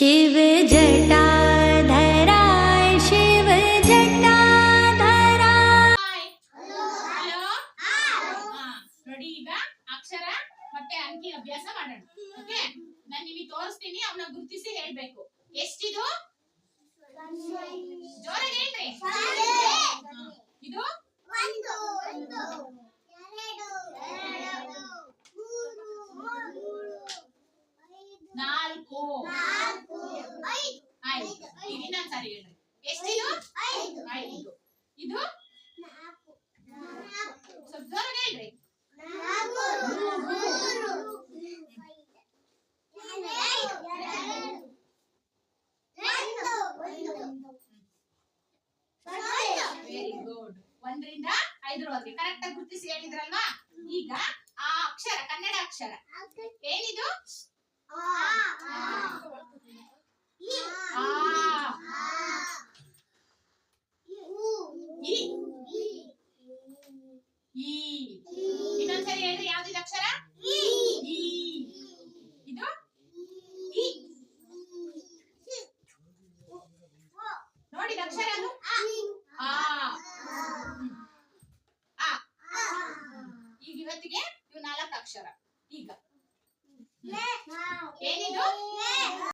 शिव जटा धराय शिव जटा धरा ah, ನೋಡಿ ಈಗ ಅಕ್ಷರ ಮತ್ತೆ ಅಂಕಿ ಅಭ್ಯಾಸ ಮಾಡೋಣ. ಓಕೆ ನಾನು ನಿಮಗೆ ತೋರಿಸ್ತೀನಿ ಅವನ್ನ ಗುರುತಿಸಿ ಹೇಳಬೇಕು. ಎಷ್ಟಿದು? ಜೋರಾಗಿ ಹೇಳ್ರಿ. ನಾಲ್ಕು ಐದು ಈಗ ಇನ್ನೊಂದ್ಸಾರಿ ಹೇಳ್ರಿ ಎಷ್ಟಿದು? ಐದು ಇದು? ಸ್ವಲ್ಪ ಜೋರಾಗ ಹೇಳ್ರಿ. ವೆರಿ ಗುಡ್ ಒಂದರಿಂದ ಐದರವರೆಗೆ. ಕರೆಕ್ಟ್ ಆಗಿ ಗುರುತಿಸಿ ಹೇಳಿದ್ರಲ್ವಾ? ಈಗ ಆ ಅಕ್ಷರ ಕನ್ನಡ ಅಕ್ಷರ. ಏನಿದು? ಇ ಈ. ಇನ್ನೊಂದ್ಸರಿ ಹೇಳ್ರಿ, ಯಾವ್ದಿದ ಅಕ್ಷರ? ಈ. ಇದು? ಇ ನೋಡಿ ಅಕ್ಷರ ಅದು ಆ. ಆ. ಈಗ ಇವತ್ತಿಗೆ ಇವು ನಾಲ್ಕು ಅಕ್ಷರ. ಈಗ. ಏನಿದು?